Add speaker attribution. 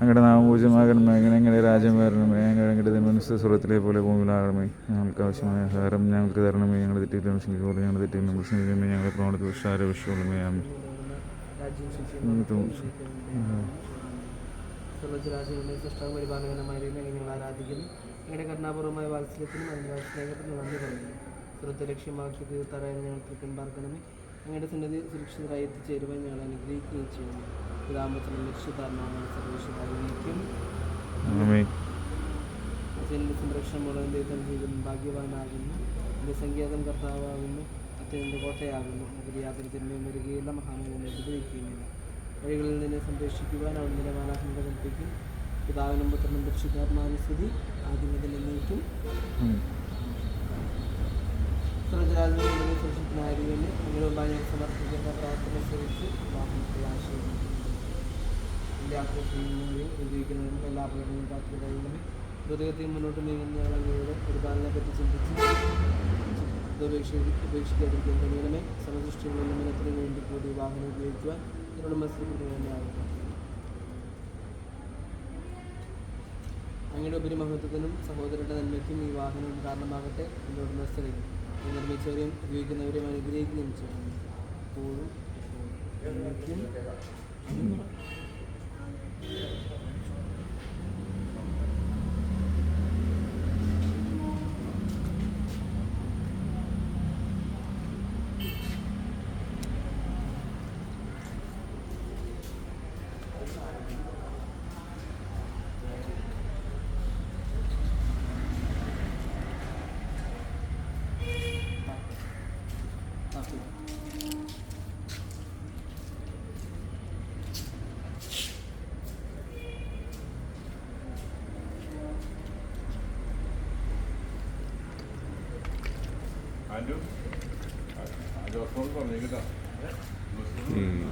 Speaker 1: ഞങ്ങളുടെ
Speaker 2: നാമം പൂജ്യമാകണമേ. അങ്ങനെ ഞങ്ങളുടെ രാജ്യം വരണമേ. ഞങ്ങളുടെ മനുഷ്യ സ്വർഗത്തിലെ പോലെ ഭൂമിയിലാകണമേ. ഞങ്ങൾക്ക് ആവശ്യമായ ആഹാരം ഞങ്ങൾക്ക് തരണമേ. ഞങ്ങളുടെ തെറ്റിയിട്ട് ക്ഷണിക്കുക ഞങ്ങളുടെ തെറ്റിയിൽ നമ്മൾ ക്ഷണിക്കണമേ ഞങ്ങളുടെ പ്രവണത വിഷാര
Speaker 1: വിഷയമേ സർവജരാശികളുടെ സൃഷ്ടാവ് പരിപാലകനമായ ഞങ്ങൾ ആരാധിക്കുന്നു ഞങ്ങളുടെ കരുണാപൂർവമായ വാത്സല്യത്തിനും അതിന്റെ സ്നേഹത്തിനും നന്ദി പറയുന്നു. സുഹൃത്ത് ലക്ഷ്യമാക്കി തീർത്തറായി ഞങ്ങൾ തൃക്കൻപാർക്കണമേ ഞങ്ങളുടെ സന്നദ്ധി സുരക്ഷിതരായി എത്തിച്ചേരുവാൻ ഞങ്ങൾ അനുഗ്രഹിക്കുകയും ചെയ്യുന്നു. പിതാമത്തിനും ലക്ഷ്യധാരണമാണ് സർവേശ്വരായിരിക്കും അച്ഛന്റെ സംരക്ഷണം മുഴുവൻ ദൈവം ജീവിതം ഭാഗ്യവാനാകുന്നു. എന്റെ സംഗീതം കർത്താവാകുന്നു. അച്ഛന്റെ കോട്ടയാകുന്നു. അതിൽ യാതൊരു തിന്മയും വരികയില്ല മഹാനവനെ ഉപദ്രവിക്കുകയുമില്ല വഴികളിൽ നിന്നെ സംരക്ഷിക്കുവാൻ അവൻ മാലാഹ്മത കൽപ്പിക്കും പിതാവിനും പുത്രനും പരിശുദ്ധാത്മാവിനും സ്തുതി. ആദ്യം സർവജരാജനെ സുരക്ഷിതനായതിനെ നിങ്ങളുടെ മുമ്പായി ഞാൻ മുന്നോട്ട് നീങ്ങുന്ന ഞങ്ങളുടെ പറ്റി ചിന്തിച്ച് ഉപേക്ഷ ഉപേക്ഷിക്കാതിരിക്കാൻ കഴിയണമേ സമദൃഷ്ടിയുള്ള ഉന്നമനത്തിന് വേണ്ടി കൂടി വാഹനം ഉപയോഗിക്കുവാൻ ഇതിനോട് മത്സരപ്പെടുന്നതാകുക അങ്ങയുടെ ഉപരിമഹത്വത്തിനും സഹോദരരുടെ നന്മയ്ക്കും ഈ വാഹനം കാരണമാകട്ടെ എന്നോട് മത്സരിക്കും നിർമ്മിച്ചവരെയും ഉപയോഗിക്കുന്നവരെയും അനുഗ്രഹിക്കുകയും ചെയ്യുന്നു. എപ്പോഴും
Speaker 2: Hmm.